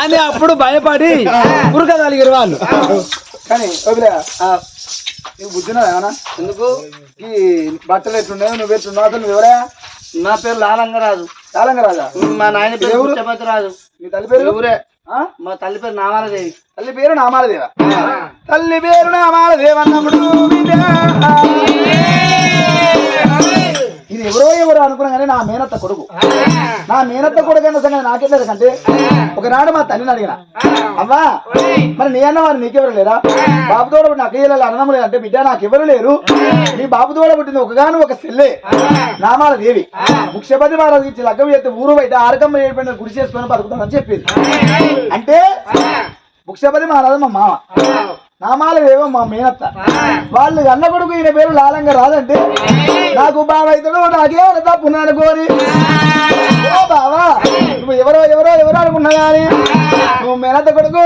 అని అప్పుడు భయపడి ఉరకగలిగారు వాళ్ళు. కానీ నీకు బుద్ధినా ఏమన్నా? ఎందుకు? ఈ బట్టలు ఎట్లున్నాయి నువ్వు ఎట్లున్నావు అసలు నువ్వు ఎవరా? నా పేరు లాలంగరాజు. కాలంగా రాజా మా నాయన పేరు ఎవరు? పుచ్చపతి రాజు. నీ తల్లి పేరు? ఆ? మా తల్లి పేరు నామాలదేవి. తల్లి పేరు నామాలదేవ? తల్లి పేరు నామాలదేవన్నప్పుడు ఇది ఎవరో ఎవరో అనుకున్నా కానీ నా మేనత్త కొడుకు. నా మేనత్త కొడుకు అన్న సంగతి నాకేం లేదు కంటే ఒకనాడు మా తల్లిని అడిగిన అవ్వా మరి నీ అన్న వారు నీకెవరు లేరా? బాబు తోడ పుట్టిన అక్కయ్యలు అన్నదమ్ము లేదంటే బిడ్డ నాకెవరు లేరు? నీ బాబు తోడ పుట్టింది ఒకగాను ఒక సెల్లే. నామాల దేవి. ముఖ్యపతి మహారాజు ఇచ్చి లగ్గం చేస్తే ఊరు బయట ఆరకమ్మ ఏడిపోయిన గుడి చేసుకొని బతుకుతానని చెప్పింది. అంటే ముఖ్యపతి మహారాజు మా మామ. నామాల దేవ మా మేనత్త. వాళ్ళు అన్న కొడుకు ఈయన పేరు లాలంగా రాదంటే నాకు బావ అవుతాడు నాకేమైనా తప్పున్నాను కోరి. ఓ బావా నువ్వు ఎవరో ఎవరో ఎవరో అనుకున్నా కానీ నువ్వు మేనత్త కొడుకు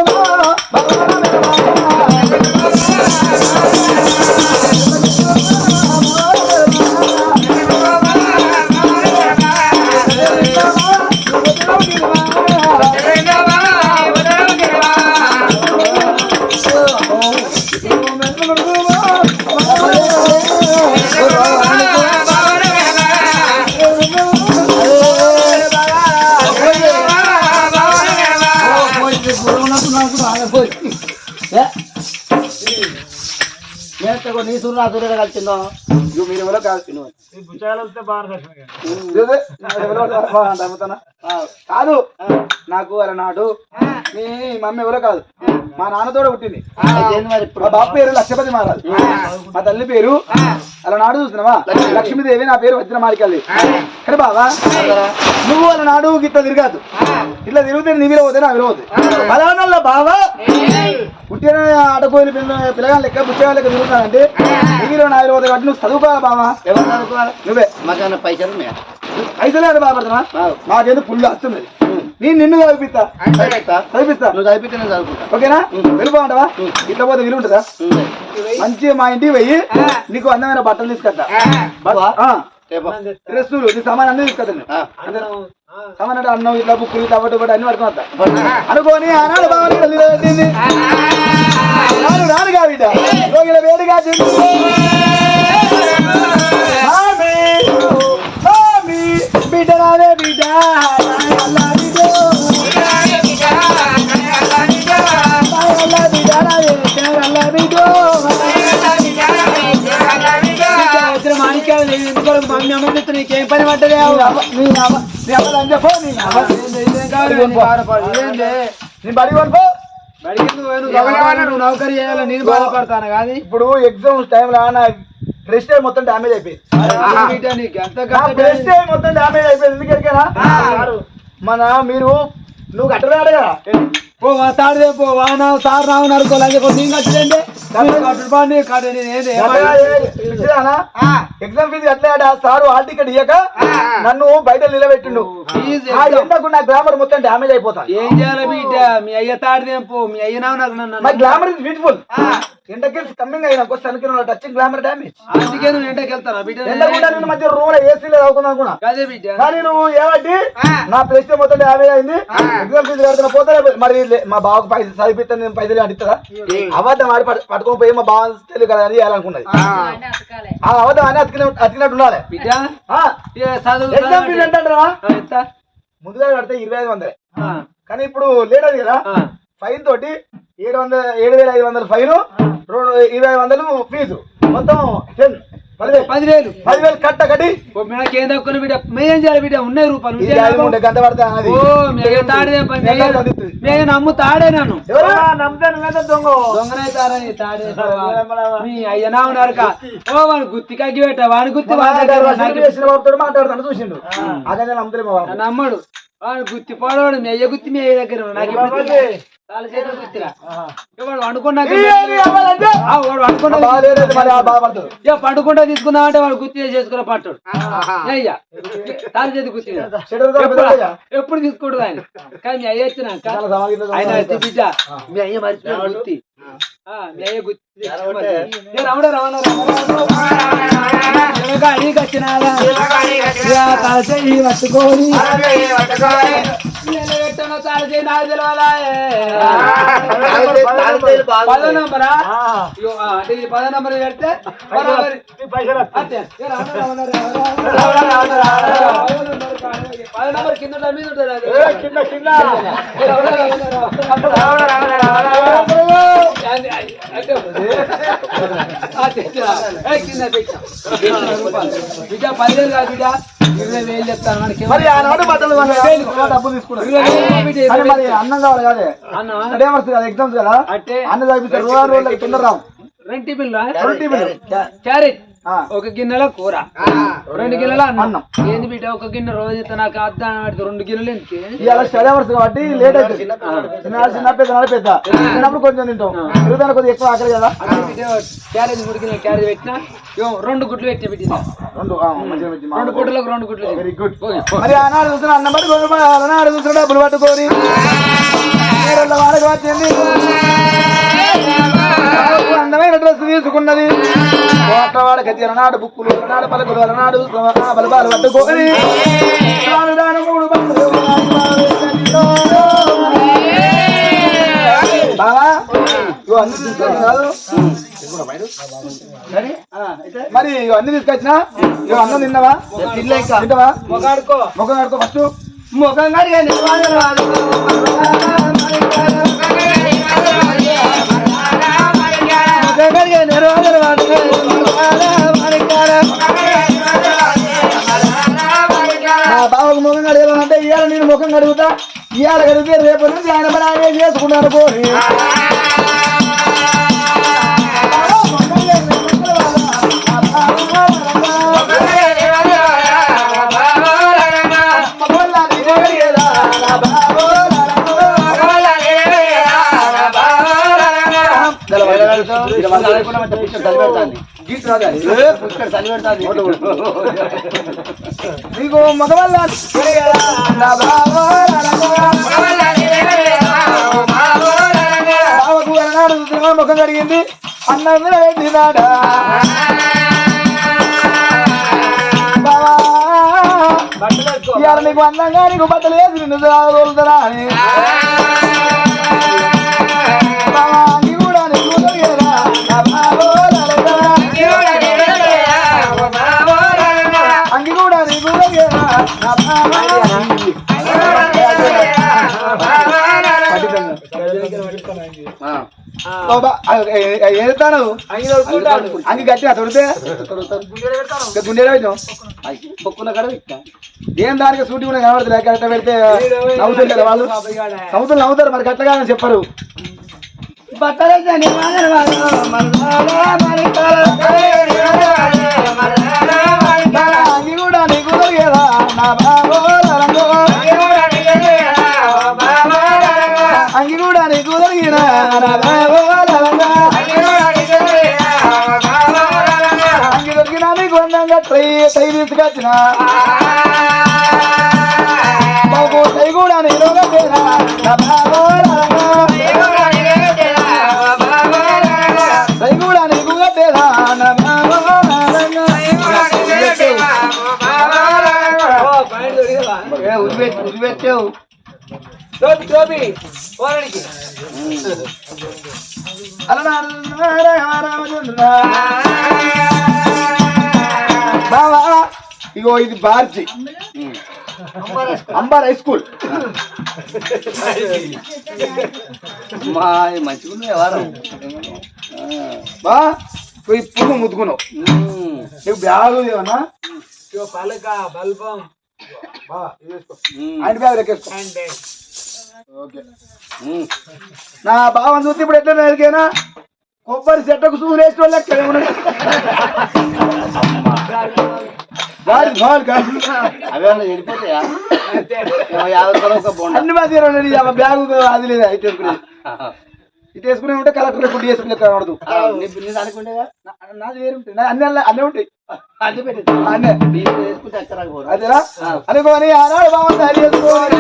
సూర్యుడు నా సూర్యుడు కలిసిందో? నువ్వు మీరు ఎవరో కాదు ఎవరో కాదు, నమ్ముతానా? ఆ, కాదు నాకు అలా నాడు మీ మమ్మీ ఎవరో కాదు. మా నాన్నతోడ పుట్టింది. ఏంది మరి ఇప్పుడు. మా బాబు పేరు లక్ష్మపతి మహారాజు. మా తల్లి పేరు అలా నాడు చూస్తున్నావా? లక్ష్మీదేవి నా పేరు వచ్చిన మారికల్లి. కానీ బావా? నువ్వు అలా నాడు గిట్ల తిరగదు ఇట్లా తిరిగితే నీ పోతే నా మీద పోతే. బలవనల్లో బావా? పుట్టిన ఆటకోయిన పిల్ల పిల్లగా లెక్క పుట్టగా లెక్క తిరుగుతానంటే నా మీద పోతే కాబట్టి నువ్వు చదువుకోవాలి బావా? ఎవరు చదువుకోవాలి? నువ్వే. మాకన్నా పైసలు ఉన్నాయా ఐదులే బాధపడుతున్నా నాకేదో పుల్లు వస్తున్నది నేను నిన్ను చదివిస్తా. చదివిస్తా? నువ్వు చదివితే నేను చదువుకుంటా. ఓకేనా? వెళ్ళిపోమంటావా ఇట్లా పోతే విలువ ఉంటుందా. మంచి మా ఇంటికి పోయి నీకు అందమైన బట్టలు తీసుకొస్తా. రేపు. డ్రెస్సులు నీ సామాన్ అన్ని తీసుకొస్తా నేను. ఆ. సామాన్ అంటే అన్నం ఇట్లా బుక్కులు టమాటో కూడా అన్ని పడుకుని వస్తా. అనుకోని ఆనాడు పెట్టింది రాను బిడ్డ రోగిల వేడిగా బిడ్డ రావే బిడ్డ. మమ్మీ అమ్మ నీకేం పని పడ్డదే నీ అవ్వ- బడి నువ్వు నౌకరీ చేయాలి నేను బాధపడతాను కానీ ఇప్పుడు ఎగ్జామ్స్ టైంలో నా ప్రెస్ టైం మొత్తం డ్యామేజ్ అయిపోయింది. బిడ్డ నీకు ఎంత నా గంట ప్రెస్ టైం మొత్తం డ్యామేజ్ అయిపోయింది. ఎందుకు ఎరికేనా? మన మీరు నువ్వు కట్టరాడు కదా. పో తాడిదే పో వాన సార్ రావు కట్టుడు ఎగ్జామ్ ఫీజు కట్టలేడా? సారు హాల్ టికెట్ ఇయ్యక నన్ను బయట నిలబెట్టిండు. ఎండకు నా గ్రామర్ మొత్తం డ్యామేజ్ అయిపోతాను ఏం చేయాలి బిడ్డ? మీ అయ్య తాడిదేం పో మీ అయ్య నావు నాకు నన్ను మై గ్లామర్ ఇస్ బ్యూటిఫుల్ ఎండకి కమ్మింగ్ అయినా సనికి టచింగ్ గ్లామర్ డ్యామేజ్. అందుకే నువ్వు వెళ్తానా బిడ్డ? నేను మధ్య రూమ్లో ఏసీలో చదువుకుందాం అనుకున్నా అదే బిడ్డ. కానీ నువ్వు ఏమంటి నా ప్లేస్ మొత్తం డ్యామేజ్ అయింది. ఎగ్జామ్ ఫీజు కడుతున్న పోతే మరి లే- మా బావకు పైసలు చదివిస్తాను నేను పైసలు అడుగుతుందా అబద్ధం ఆడి పట్టు- పట్టుకొని పోయి మా బావ తెలియదు కదా అని చేయాలనుకున్నది. ఆ. అబద్ధం అని అతికిన అతికినట్టు ఉండాలి. ఎగ్జామ్ ఫీజు ఎంత అంటారా? ముందుగా కడితే ఇరవై ఐదు వందలే. కానీ ఇప్పుడు లేట్ అది కదా. ఫైన్ తోటి ఏడు వందల ఏడు వేల ఐదు వందల ఫైన్ రెండు ఇరవై వందలు ఫీజు. మొత్తం టెన్. పదివేలు. పదివేలు. పదివేలు కట్ట కట్టి ఓ మీకేం తక్కువ బిడ్డ? మేం చేయాలి బిడ్డ? ఉన్నాయి రూపాయలు. గంట పడతా అది. ఓ మేఘ తాడే పని నెల చదువుతుంది. మేఘ నమ్ము తాడే నన్ను? ఎవరు? నమ్ముతాను కదా దొంగ. దొంగనైతారని తాడే మీ అయ్యనా ఉన్నారు కా. ఓ వాడు గుత్తి కగ్గి పెట్ట. వాడి గుత్తి మాట్లాడుతాను చూసిండు. అదే నమ్మడు. వాడు గుత్తి పోడవాడు మీ అయ్య గుత్తి మీ అయ్య దగ్గర. నాకు పండుకుంటా తీసుకుందాం అంటే వాడు గుత్తి చేసుకున్న పట్టాడు అయ్యా. తాళి చేతి గుత్తి షెటర్తో ఎప్పుడు తీసుకుంటు ఆయన? కానీ మీ అయ్య వచ్చినాక సమాగిత ఆయన బిడ్డ మీ అయ్య మర్చిపోయాడు గుత్తి. ఆ, మీ అయ్య గుత్తి తెచ్చుకోమని. ఏ రమణ రమణ రమణ శివగాడికి వచ్చినారా తలచేయి పట్టుకొని. నిలబెట్టను తలచేయి నాకు తెలవాలా పదో నంబరా ఇగో, ఆ, అంటే ఇది పదో నంబర్ పెడితే బరాబరి. అంతే. ఏ రావణ, రావణ, రావణ, రావణ, రావణ, రావణ. పదో నంబర్ కాదు. పదో నంబర్ కింద ఉంటుంది, మీద ఉంటుంది అది. ఏ రావణ, రావణ, రావణ. అది, అది, అంటే ఉంటుంది. ఆ, తెచ్చా. ఏ, కింద తెచ్చా. బిడ్డ పదివేలు కాదు బిడ్డ ఇరవై వేలు చెప్తాను మనకి మరి ఆనాడు బట్టలు కొన్నాడు, డబ్బులు బిడ్డ, కానీ మరి. అన్నం కావాలి కాదే కదా ఎగ్జామ్స్ కదా? అంటే అన్న చదివిస్తారు ట్వంటీ బిల్లు క్యారెట్. ఒక గిన్నెలో కూర. రెండు గిన్నెల అన్నం. ఏంది బిడ్డ ఒక గిన్నె రోజు నాకు అర్థం పెడితే రెండు గిన్నెలు ఎందుకు? ఇవాళ స్టడీ అవర్స్ కాబట్టి లేట్ అవుతుంది చిన్న చిన్న పెద్ద నాడు పెద్ద చిన్నప్పుడు కొంచెం తింటాం. పెరుగుతాను కొద్దిగా ఎక్కువ ఆకలి కదా. క్యారేజ్ మూడు గిన్నెలు క్యారేజ్ పెట్టినా. రెండు గుడ్లు పెట్టిన బిడ్డ ఇలా. రెండు రెండు గుడ్లకు రెండు గుడ్లు వెరీ గుడ్ మరి ఆనాడు చూసిన అన్నం పట్టుకొని ఆనాడు చూసిన డబ్బులు పట్టుకొని. వాడకు వచ్చింది. అందమైన డ్రెస్ తీసుకున్నది. కోట్ల వాడ గతి అలనాడు బుక్కులు అలనాడు పలుకులు అలనాడు బలపాలు పట్టుకొని బావే? మరి అన్ని తీసుకొచ్చినా? ఇగో అన్నం తిన్నావా? తింటావా? మొగాడుకో. ముఖం కడుకో ఫస్ట్ ముఖం కడిగా నిర్వాణం నేను ముఖం కడుగుతా. ఇవాళ కడిగితే రేపు నుంచి ఆయన పని ఆయనే చేసుకున్నాను పోని. నీకు చూసినా ముఖం కడిగింది. అన్నం వేసుకో. ఇవాళ నీకు అందంగా నీకు బట్టలు వేసి నిన్ను తోలుతారా అని. బాబా ఏతాను అంగి తొడుక్కుంటాడు. అంగి గట్టిగా తొడితే? గుండెలో పెట్టాం పొక్కున కడ ఏం దానికి సూటి కూడా కనబడుతుంది కరెక్ట్ పెడితే నవ్వుతారు కదా వాళ్ళు. నవ్వుతారు నవ్వుతారు మరి గట్లగా అని చెప్పరు. అంగి కూడా నీకు తొలగేరా నా బావో లలంగో. అంగి కూడా నీకు తొలగిరా నా బావో లలంగో. అంగి దొరికినా నీకు అందంగా ట్రై టై తీసుకొచ్చిన బాబు టై కూడా నీలో కట్టేరా కూడా నీకు కట్టేరా ఉరిపెట్టావు టోపీ, టోపీ. బావా ఇగో ఇది బార్జీ. అంబార్ హై స్కూల్. మా మంచిగా ఎవరు బా పోయి పువ్వు ముద్దుకున్నావు. నీకు బ్యాగు ఏమన్నా ఇగో పలక బల్బం. బ్యాగ్. లెక్కేసుకో ఓకే నా బావని చూస్తే ఇప్పుడు ఎట్లా ఎరికేనా కొబ్బరి చెట్టకు సూరు వేసిన వాళ్ళు లెక్క ఏమన్నా? గాలి, గాలి, గాలి. అవే వెళ్ళిపోతాయా ఏమో యాభై రూపాయలు ఒక బొండ. అన్ని మంది రెండు బ్యాగు అది లేదు అయితే వేసుకునేది. ఇటు వేసుకునే ఉంటే కలెక్టర్ గుడ్డి వేసుకునే కనబడదు నీది వేరు ఉంటాయి అన్నీ ఉంటాయి. అదేనా? అనుకోని ఆనాడు బాగుంది చేసుకోని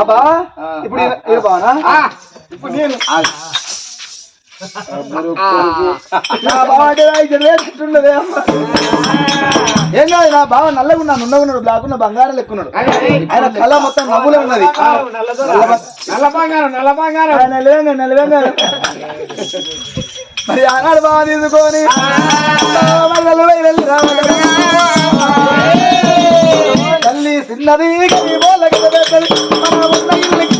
అబ్బా ఇప్పుడు ఈయన బావనా? ఇప్పుడు నేను. నా ఏం కాదు నా బావ నల్లగా ఉన్నాడు ఉన్నగున్నాడు బ్లాక్ ఉన్న బంగారం లెక్కున్నాడు. ఆయన కళ మొత్తం నవ్వులే ఉన్నది. నల్ల బంగారం నల్ల బంగారం ఆయన నలివేంగా నలివేంగా మరి ఆనాడు బావ తీసుకొని. తల్లి చిన్నది. మన ఉన్న ఇల్లు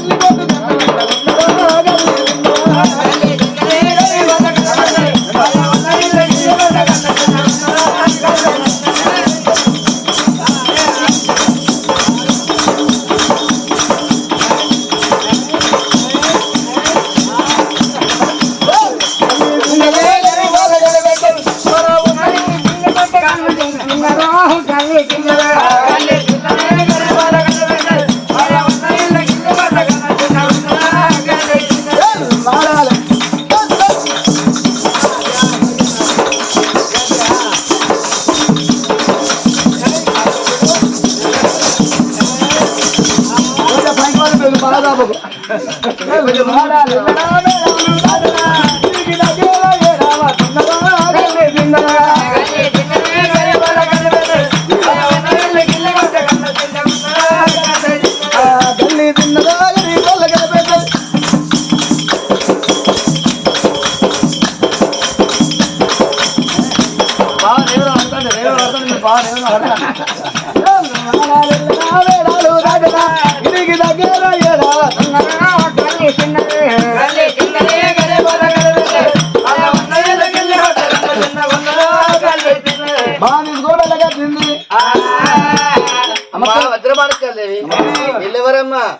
Música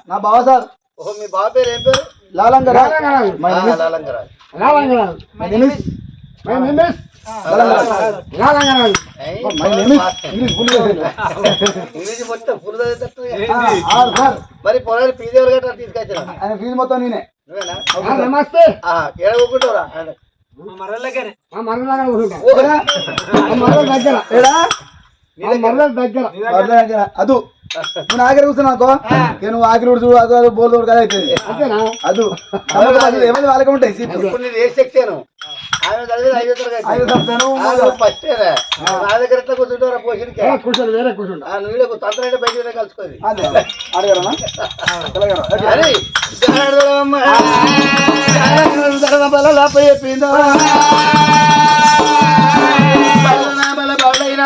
నా బావ సార్. ఓహో మీ బావ పేరు ఏం పేరు? లాలంగరా my name is- Lalangaraju. My name is- my name is మరి పొలాలు పీదేవులు గట్రా తీసుకొచ్చిన ఆయన ఫీజు మొత్తం నేనే. నమస్తే. ఏడ? ఆయన. ఏడా? వడ్ల దగ్గర. అదు. నువ్వు ఆఖరి కూర్చున్నా అనుకో. ఇక నువ్వు ఆఖరి ఉడుచు అది బోల్ దోడు కదా అవుతుంది అదు. అది ఏమైంది వాళ్ళకి ఉంటాయి. నా దగ్గర ఎట్లా కూర్చుంటారా కూర్చోండి వేరే నువ్వు బయట కలుసుకోది అదే. బలన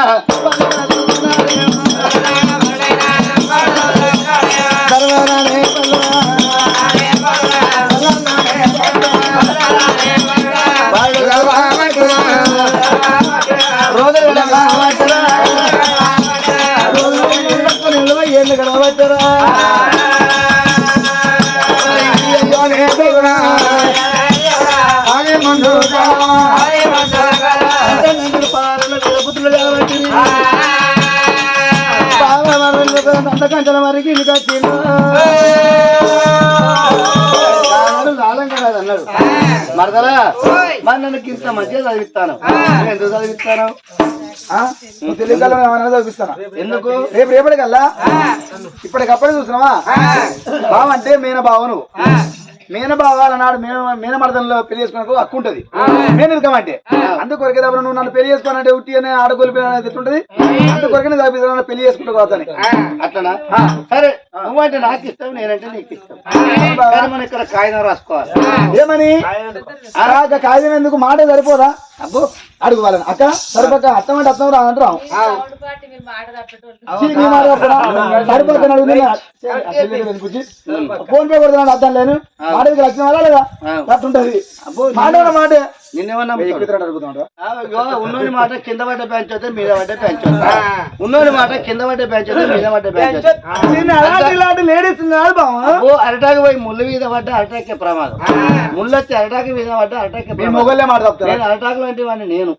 నిలవ ఏళ్ళు గడవచ్చరా అంతకంటే మరికి అన్నాడు. మరదలా మరి నన్ను ఇంత మంచిగా చదివిస్తాను. ఎందుకు చదివిస్తాను? నువ్వు తెలియగల ఏమన్నా చదివిస్తానా? ఎందుకు? రేపు రేపటికల్లా? ఇప్పటికప్పుడే చూసినావా? బావ అంటే మేన బావ నువ్వు మేన బావ అన్నాడు మేన మేన మరదల్లో పెళ్ళి చేసుకున్నకు హక్కు ఉంటది. నేను ఇరుకమంటే అందుకొరకే తప్ప నువ్వు నన్ను పెళ్ళి చేసుకోనంటే ఉట్టి అనే ఆడగోలిపోయిన అనేది ఎట్లుంటది? అందుకొరకే చదివిస్తాను పెళ్ళి చేసుకుంటూ అట్లనా? సరే. నువ్వంటే నాకు ఇష్టం నేనంటే నీకు ఇష్టం కానీ మనం ఇక్కడ కాగితం రాసుకోవాలి. ఏమని? అలాగ కాగితం ఎందుకు? మాట సరిపోదా? అబ్బో అడుగు వాళ్ళని. అక్క సరిపోక అత్తం అంటే అత్తం రా అంటాం మాట. ఆ వెనుకొచ్చి, ఫోన్ పే కొడుతున్నాడు అర్థం లేను. మాటకి లక్ష్యం వల్ల లేదా అట్టుంటది అబ్బో మాట మాట. నిన్నేమన్నా ఉన్నోని మాట కింద పడ్డ పెంచొద్దు మీద పడ్డ పెంచొద్దు ఉన్నోని మాట కింద పడ్డ పెంచొద్దు మీద పడ్డ పెంచొద్దు లేడీస్ అరటాకు పోయి ముళ్ళు మీద పడ్డ అరటాకే ప్రమాదం. ముళ్ళు వచ్చి అరటాకు మీద పడ్డ అరటాకే మీ ప్రమాదం. మొగోళ్ళే మాట తప్పుతారు? నేను అరటాకు లాంటి వాడిని నేను.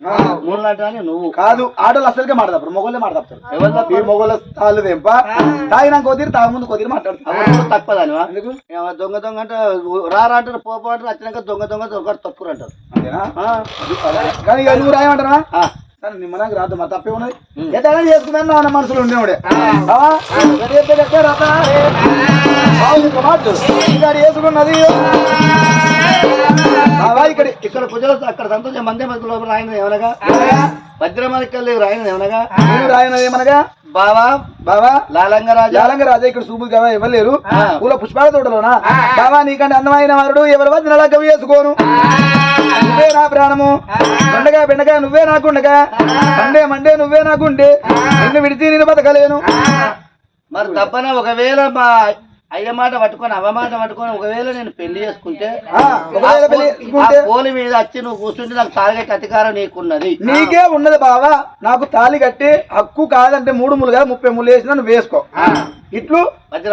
ముళ్ళు లాంటి నువ్వు. కాదు ఆటోలు అసలుకే మాట తప్పరు మొగోళ్ళే మాట తప్పుతారు. ఎవరు మొగోళ్ళ తాళ్ళు తెంప తాగినాక కొద్దిరి తాగ ముందు కొద్దిరి మాట్లాడుతారు ఏమో దొంగ దొంగ అంటే రారా అంటారు పోప అంటారు వచ్చినాక దొంగ దొంగ దొంగ తప్పురు అంటారు అంతేనా? కానీ ఇక నువ్వు రాయమంటారా? సరే నిమ్మలాగా రాదు మరి తప్పే ఉన్నది. ఏదైనా చేసుకుందాం నా మనసులో ఉండేవాడే. వేసుకున్నది బావా? ఇక్కడ ఇక్కడ కుజల అక్కడ సంతోషం మందే మంది లోపల రాయన ఏమనగా? వజ్రమలికల్లి రాయన ఏమనగా? నువ్వు రాయన ఏమనగా? బావా బావా లాలంగ రాజా జాలంగ రాజా ఇక్కడ సూపు కదా ఇవ్వలేరు. పూల పుష్పాల తోటలోనా? బావా నీకంటే అందమైన వారుడు ఎవరి? వద్ద నలక వేసుకోను. నువ్వే నా ప్రాణము. బెండగా బెండగా నువ్వే నాకుండగా. మండే మండే నువ్వే నాకుండే. నిన్ను విడిచి నేను బతకలేను. మరి తప్పన ఒకవేళ మా అయ్య మాట పట్టుకొని అవ్వ మాట పట్టుకొని ఒకవేళ నేను పెళ్ళి చేసుకుంటే ఆ, ఒకవేళ పెళ్ళి ఆ చేసుకుంటే పోలి మీద వచ్చి నువ్వు కూర్చుంటే నాకు తాగేట అధికారం నీకున్నది. నీకే ఉన్నది బావా నాకు తాళి కట్టి హక్కు కాదంటే మూడు ముళ్ళు కాదు ముప్పై ముళ్ళు వేసినా నువ్వు వేసుకో. ఇట్లు? అని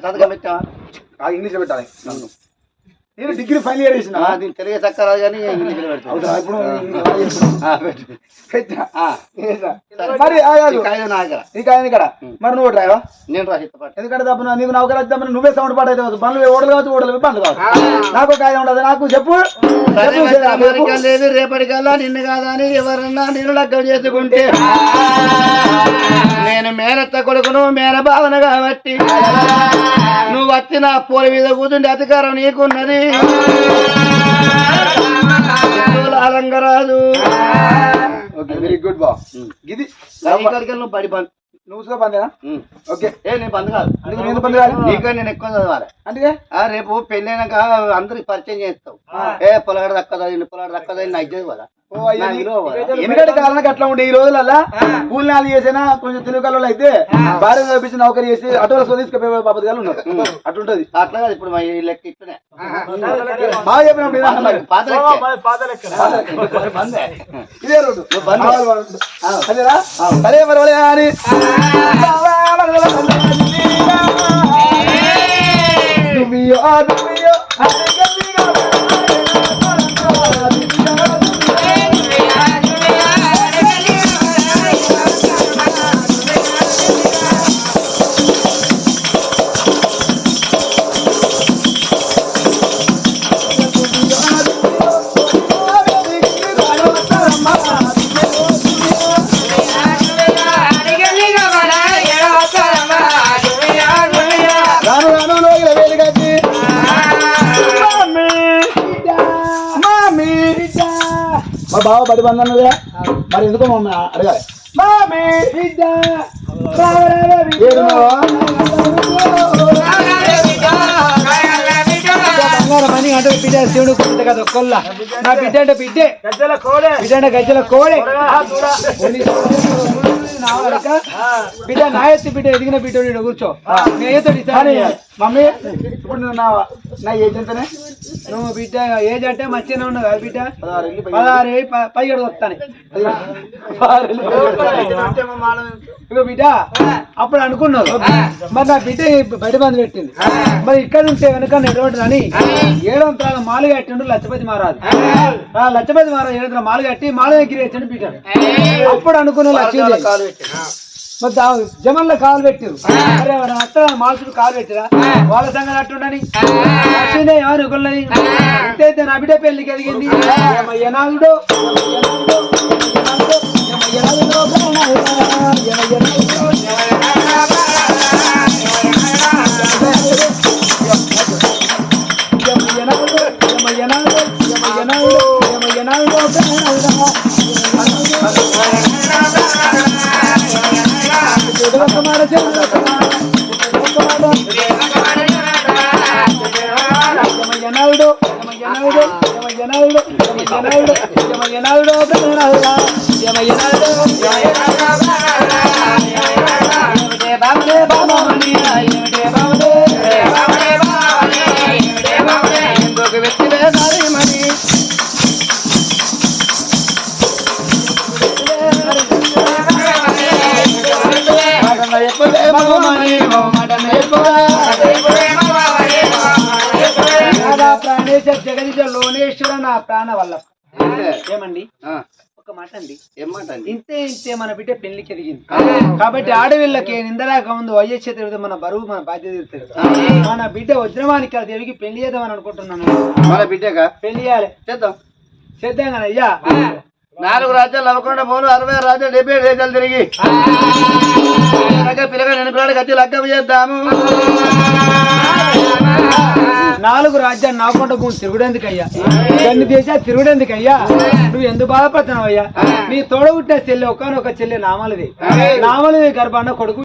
సంతకం పెట్టావా? ఆ ఇంగ్లీష్ పెట్టాలి. నన్ను. నేను డిగ్రీ ఫైనల్ ఇయర్ దీనికి తెలుగు చక్కరాదు కానీ ఇంగ్లీష్లో? ఇప్పుడు. మరి నా నీకు ఆయన ఇక్కడ మరి నువ్వు డ్రైవా నేను. ఎందుకంటే తప్ప నీకు నౌకరు వచ్చామని నువ్వే సౌండ్ పాట అయితే బండ్లు ఓడలు కావచ్చు ఓడలు బండ్లు కావచ్చు. నాకు ఒక ఆయన ఉండదు. నాకు చెప్పు. లేదు రేపటికల్లా నిన్ను కాదా అని ఎవరన్నా నేను లగ్గం చేసుకుంటే. నేను మేనత్త కొడుకును మేన భావన కాబట్టి నువ్వు వచ్చి నా పోలి మీద కూర్చుంటే అధికారం నీకున్నది. ఓకే వెరీ గుడ్ బా ఇది నువ్వు పడి బంద్. నువ్వు ఉం. ఓకే. ఏ నేను బంద్ కాదు. అందుకు నేను బంద్ కాదు? నీకు నేను ఎక్కువ చదవాలి. అంటే రేపు పెళ్ళైనాక అందరికి పరిచయం చేస్తావు. ఏ పొలగడ దక్కదని పొలగడ దక్కదని నాకు ఇచ్చేది కదా. ఎందుకంటే కాలానికి అట్లా ఉండే ఈ రోజులల్లా? కూలి నాలు చేసినా కొంచెం తెలుగు అయితే భార్య చూపించి నౌకరి చేసి ఆటోల సో తీసుకుపోయే గారు ఉన్నారు. అట్లుంటది. అట్లా కాదు ఇప్పుడు లెక్క ఇట్లనే బాగా చెప్పినప్పుడు ఇదే రోడ్డు. అదేరా సరే మరి వాళ్ళే అని. నువ్వియో, బడి బంద్ అన్నదే మరి ఎందుకో మమ్మీ అడగాలి? మామీ అని అంటే బిడ్డ శివుడు పుట్టింది కదా నా బిడ్డ. అంటే బిడ్డే. బిడ్డ అంటే గజ్జల కోడే. బిడ్డ నా ఎత్తి బిడ్డ ఎదిగిన బిడ్డ కూర్చో. నేతో కానీ మమ్మీ ఇప్పుడు నువ్వు నా నా ఏజ్ ఎంతనే? నువ్వు బిడ్డ ఏజ్ అంటే మంచిగానే ఉన్నావు కదా బిడ్డ? పదహారు ఏళ్ళు, పై- పదహారు ఏళ్ళు, ప- పై ఏడు వస్తాను. బిడ్డ అప్పుడు అనుకున్నారు మరి నా బిడ్డ బయట బంద్ పెట్టింది. మరి ఇక్కడ ఉంటే వెనక ఎటువంటి అని ఏడవ ప్రాణం మాలు కట్టిండు లచ్చపతి మహారాజు. ఆ. లచ్చపతి మహారాజు ఏడు మాలు కట్టి మాల దగ్గర వేసిండు బిడ్డ అప్పుడు అనుకున్న లక్ష్మీ. మరి జమన్లో కాలు పెట్టారు. ఎవరు అత్త మాల్సుడు కాలు పెట్టిరా? వాళ్ళ సంగతి అట్టుండని. లక్ష్మీదేవి ఏమనుకున్నది ఇంతైతే నా బిడ్డ పెళ్ళికి ఎదిగింది ఏమయ్యనాథుడు యమయనాయుడు యమయనాయుడు యమయనాయుడు యమయనాయుడు యమయనాయుడు యమయనాయుడు యమయనాయుడు యమటే లోనేశ్వర నా ప్రాణ వల్ల. ఏమండి? ఒక మాట అండి. ఏం మాట అండి? ఇంతే ఇంతే మన బిడ్డ పెళ్ళికి ఎదిగింది కాబట్టి ఆడవిళ్ళకి నిందరాక ముందు వయ్యచ్చే తిరిగితే మన బరువు మన బాధ్యత తీరుతుంది మన బిడ్డ వజ్రమానికి దేవికి పెళ్ళి చేద్దామని అనుకుంటున్నాను. మన బిడ్డగా? పెళ్ళి చేయాలి. చేద్దాం. చేద్దాం కానీ అయ్యా. నాలుగు రాజ్యాలు అవ్వకుండా పోను అరవై ఆరు రాజ్యాలు డెబ్బై ఏడు దేశాలు తిరిగి పిల్లగా నేను పిల్లగా కత్తి లగ్గం చేద్దాము. నాలుగు రాజ్యాలు నాకుంట భూమి తిరుగుడేందుకయ్యా? ఎన్ని దేశాలు తిరుగుడేందుకయ్యా? నువ్వు ఎందుకు బాధపడుతున్నావు అయ్యా నీ తోడ పుట్టిన చెల్లె ఒకనొక చెల్లె నామలది. నామలది గర్భాన్న కొడుకు